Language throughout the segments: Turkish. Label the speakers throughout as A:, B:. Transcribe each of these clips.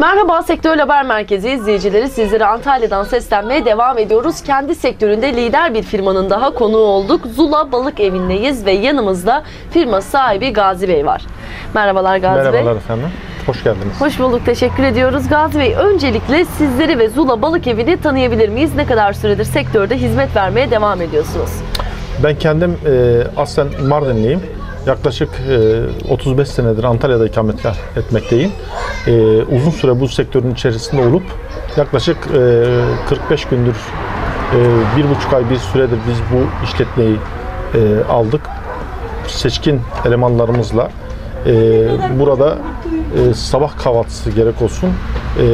A: Merhaba Sektör Haber Merkezi izleyicileri sizlere Antalya'dan seslenmeye devam ediyoruz. Kendi sektöründe lider bir firmanın daha konuğu olduk. Zula Balık Evi'ndeyiz ve yanımızda firma sahibi Gazi Bey var. Merhabalar Gazi Bey.
B: Merhabalar efendim. Hoş geldiniz.
A: Hoş bulduk, teşekkür ediyoruz. Gazi Bey, öncelikle sizleri ve Zula Balık Evi'ni tanıyabilir miyiz? Ne kadar süredir sektörde hizmet vermeye devam ediyorsunuz?
B: Ben kendim e, aslen Mardinliyim. Yaklaşık e, 35 senedir Antalya'da ikamet etmekteyim. E, uzun süre bu sektörün içerisinde olup yaklaşık e, 45 gündür, e, bir buçuk ay bir süredir biz bu işletmeyi e, aldık. Seçkin elemanlarımızla e, burada e, sabah kahvaltısı gerek olsun, e,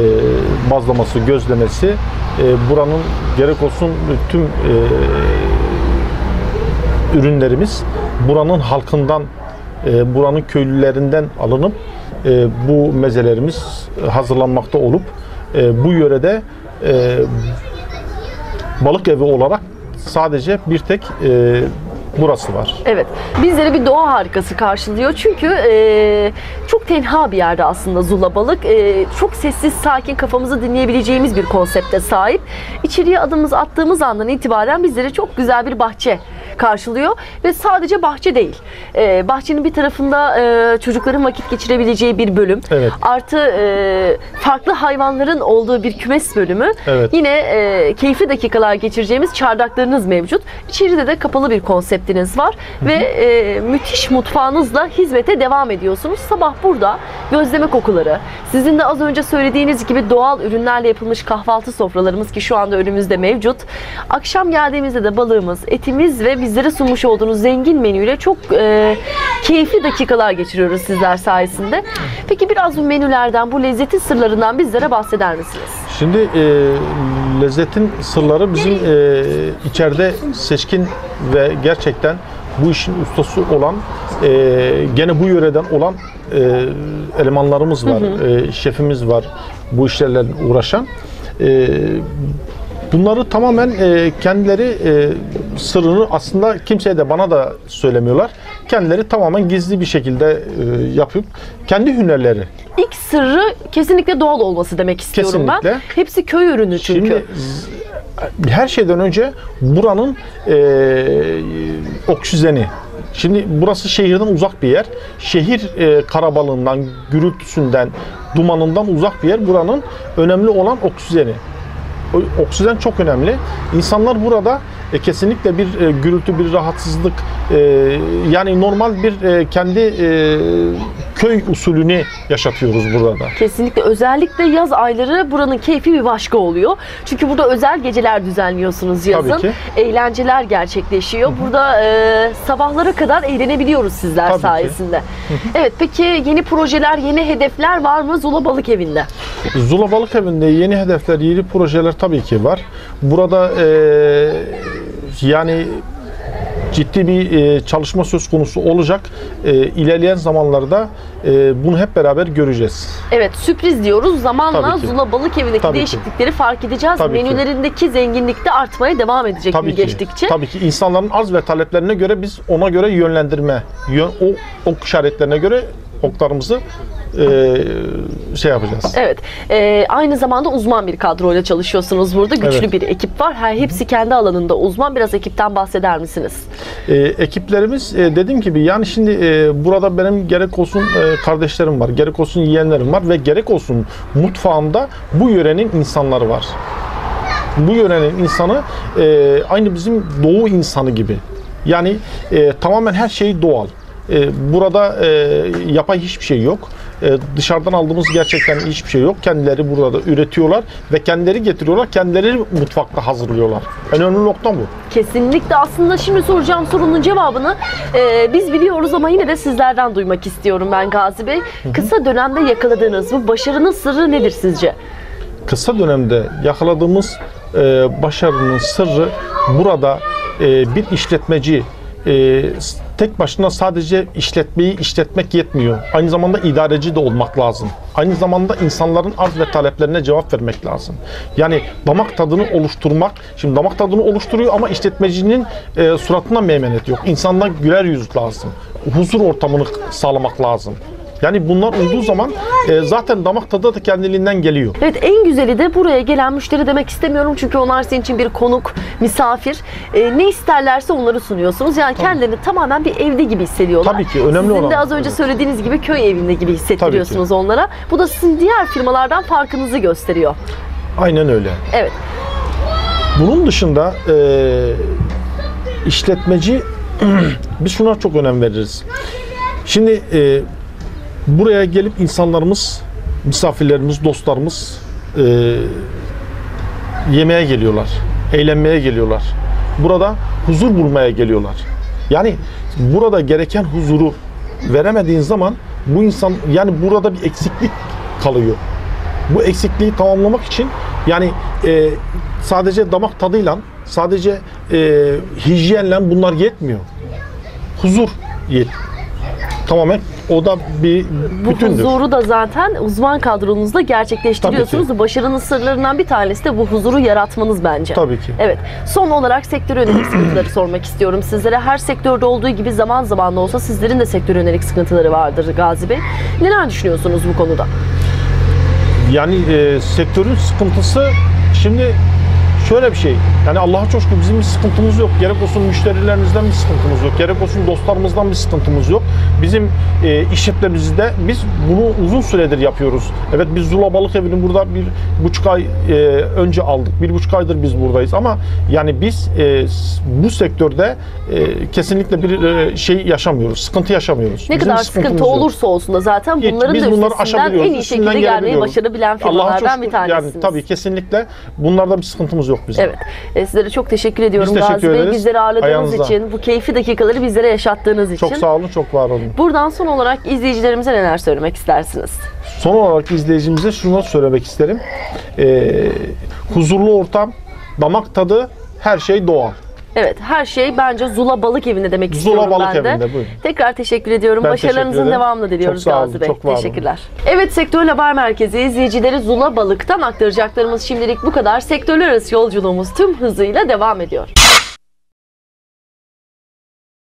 B: bazlaması, gözlemesi, e, buranın gerek olsun tüm e, ürünlerimiz buranın halkından, e, buranın köylülerinden alınıp e, bu mezelerimiz hazırlanmakta olup e, bu yörede e, balık evi olarak sadece bir tek e, burası var.
A: Evet, bizleri bir doğa harikası karşılıyor. Çünkü e, çok tenha bir yerde aslında Zula Balık. E, çok sessiz, sakin, kafamızı dinleyebileceğimiz bir konsepte sahip. İçeriye adımımızı attığımız andan itibaren bizleri çok güzel bir bahçe karşılıyor ve sadece bahçe değil. E, bahçenin bir tarafında e, çocukların vakit geçirebileceği bir bölüm.
B: Evet.
A: Artı e, farklı hayvanların olduğu bir kümes bölümü.
B: Evet.
A: Yine e, keyifli dakikalar geçireceğimiz çardaklarınız mevcut. İçeride de kapalı bir konseptiniz var ve e, müthiş mutfağınızla hizmete devam ediyorsunuz. Sabah burada gözleme kokuları, sizin de az önce söylediğiniz gibi doğal ürünlerle yapılmış kahvaltı sofralarımız ki şu anda önümüzde mevcut. Akşam geldiğimizde de balığımız, etimiz ve bizlere sunmuş olduğunuz zengin menüyle çok e, keyifli dakikalar geçiriyoruz sizler sayesinde. Peki biraz bu menülerden, bu lezzetin sırlarından bizlere bahseder misiniz?
B: Şimdi e, lezzetin sırları bizim e, içeride seçkin ve gerçekten bu işin ustası olan e, gene bu yöreden olan e, elemanlarımız var, e, şefimiz var bu işlerle uğraşan. E, bunları tamamen e, kendileri e, sırrını aslında kimseye de bana da söylemiyorlar. Kendileri tamamen gizli bir şekilde e, yapıp kendi hünerleri.
A: İlk sırrı kesinlikle doğal olması demek istiyorum ben.
B: Kesinlikle.
A: Hepsi köy ürünü çünkü.
B: Şimdi her şeyden önce buranın e, oksijeni. Şimdi burası şehirden uzak bir yer. Şehir e, karabalığından, gürültüsünden, dumanından uzak bir yer. Buranın önemli olan oksijeni. Oksijen çok önemli. İnsanlar burada e, kesinlikle bir e, gürültü, bir rahatsızlık, e, yani normal bir e, kendi e, köy usulünü yaşatıyoruz burada.
A: Kesinlikle özellikle yaz ayları buranın keyfi bir başka oluyor. Çünkü burada özel geceler düzenliyorsunuz yazın.
B: Tabii ki.
A: Eğlenceler gerçekleşiyor. Burada e, sabahlara kadar eğlenebiliyoruz sizler
B: Tabii ki.
A: sayesinde. Evet peki yeni projeler, yeni hedefler var mı Zula Balık Evi'nde?
B: Zula Balık Evi'nde yeni hedefler, yeni projeler tabii ki var. Burada eee, yani ciddi bir eee, çalışma söz konusu olacak. Eee, ilerleyen zamanlarda eee, bunu hep beraber göreceğiz.
A: Evet sürpriz diyoruz. Zamanla
B: Tabii ki.
A: Zula Balık Evi'ndeki
B: Tabii ki.
A: değişiklikleri fark edeceğiz.
B: Tabii ki.
A: Menülerindeki zenginlik de artmaya devam edecek
B: Tabii
A: gün
B: ki.
A: geçtikçe.
B: Tabii ki insanların arz ve taleplerine göre biz ona göre yönlendirme, yön, o ok işaretlerine göre oklarımızı eee, şey yapacağız.
A: Evet. Ee, aynı zamanda uzman bir kadroyla çalışıyorsunuz burada. Güçlü
B: Evet.
A: bir ekip var. Her hepsi kendi alanında uzman. Biraz ekipten bahseder misiniz?
B: E, ekiplerimiz e, dediğim gibi yani şimdi e, burada benim gerek olsun e, kardeşlerim var, gerek olsun yeğenlerim var ve gerek olsun mutfağımda bu yörenin insanları var. Bu yörenin insanı e, aynı bizim doğu insanı gibi. Yani e, tamamen her şey doğal. E, burada e, yapay hiçbir şey yok. E, dışarıdan aldığımız gerçekten hiçbir şey yok. Kendileri burada üretiyorlar ve kendileri getiriyorlar. Kendileri mutfakta hazırlıyorlar. En önemli nokta bu.
A: Kesinlikle. Aslında şimdi soracağım sorunun cevabını e, biz biliyoruz ama yine de sizlerden duymak istiyorum ben Gazi Bey. Kısa dönemde yakaladığınız bu başarının sırrı nedir sizce?
B: kısa dönemde yakaladığımız e, başarının sırrı burada e, bir işletmeci e, tek başına sadece işletmeyi işletmek yetmiyor. Aynı zamanda idareci de olmak lazım. Aynı zamanda insanların arz ve taleplerine cevap vermek lazım. Yani damak tadını oluşturmak. Şimdi damak tadını oluşturuyor ama işletmecinin e, suratına meymenet yok. İnsandan güler yüz lazım. Huzur ortamını sağlamak lazım. Yani bunlar olduğu zaman e, zaten damak tadı da kendiliğinden geliyor.
A: Evet en güzeli de buraya gelen müşteri demek istemiyorum çünkü onlar senin için bir konuk, misafir. Ee, ne isterlerse onları sunuyorsunuz. Yani kendilerini tamamen bir evde gibi hissediyorlar.
B: Tabii ki, önemli
A: Sizin
B: olan
A: de az önce
B: evet.
A: söylediğiniz gibi köy evinde gibi hissettiriyorsunuz onlara. Bu da sizin diğer firmalardan farkınızı gösteriyor.
B: Aynen öyle.
A: Evet.
B: Bunun dışında e, işletmeci biz şuna çok önem veririz. Şimdi e, buraya gelip insanlarımız, misafirlerimiz, dostlarımız e, yemeğe geliyorlar, eğlenmeye geliyorlar. Burada huzur bulmaya geliyorlar. Yani burada gereken huzuru veremediğin zaman bu insan yani burada bir eksiklik kalıyor. Bu eksikliği tamamlamak için yani e, sadece damak tadıyla, sadece e, hijyenle bunlar yetmiyor. Huzur yet. Tamamen o da bir
A: Bu
B: bütündür.
A: huzuru da zaten uzman kadronuzda gerçekleştiriyorsunuz. Başarının sırlarından bir tanesi de bu huzuru yaratmanız bence.
B: Tabii ki.
A: Evet. Son olarak sektör yönelik sıkıntıları sormak istiyorum sizlere. Her sektörde olduğu gibi zaman zaman da olsa sizlerin de sektör yönelik sıkıntıları vardır Gazi Bey. Neler düşünüyorsunuz bu konuda?
B: Yani e, sektörün sıkıntısı şimdi şöyle bir şey. Yani Allah'a çok şükür bizim bir sıkıntımız yok. Gerek olsun müşterilerimizden bir sıkıntımız yok. Gerek olsun dostlarımızdan bir sıkıntımız yok. Bizim e, işletmemizde biz bunu uzun süredir yapıyoruz. Evet biz Zula Balık Evi'ni burada bir buçuk ay e, önce aldık. Bir buçuk aydır biz buradayız ama yani biz e, bu sektörde e, kesinlikle bir e, şey yaşamıyoruz. Sıkıntı yaşamıyoruz.
A: Ne
B: Bizim
A: kadar sıkıntı
B: yok.
A: olursa olsun da zaten
B: Hiç-
A: bunların
B: biz
A: da
B: bunları aşabiliyoruz,
A: en iyi şekilde gelmeyi başarabilen firmalardan bir
B: şükür,
A: tanesiniz.
B: Yani tabii kesinlikle bunlarda bir sıkıntımız yok bizim.
A: Evet. E, sizlere çok teşekkür ediyorum
B: Biz teşekkür
A: Gazi Bey.
B: ederiz.
A: Bizleri ağırladığınız
B: Ayağınıza.
A: için, bu keyifli dakikaları bizlere yaşattığınız için.
B: Çok sağ olun, çok var olun.
A: Buradan son olarak izleyicilerimize neler söylemek istersiniz?
B: Son olarak izleyicimize şunu söylemek isterim. Ee, huzurlu ortam, damak tadı, her şey doğal.
A: Evet, her şey bence Zula Balık Evi'nde demek
B: Zula
A: istiyorum
B: Balık
A: ben de.
B: Evinde, buyurun.
A: Tekrar teşekkür ediyorum.
B: Ben
A: Başarılarınızın
B: teşekkür
A: devamını diliyoruz
B: Çok sağ olun,
A: Gazi Bey.
B: çok var olun.
A: Teşekkürler. Evet, Sektör Haber Merkezi izleyicileri Zula Balık'tan aktaracaklarımız şimdilik bu kadar. Sektörler arası yolculuğumuz tüm hızıyla devam ediyor.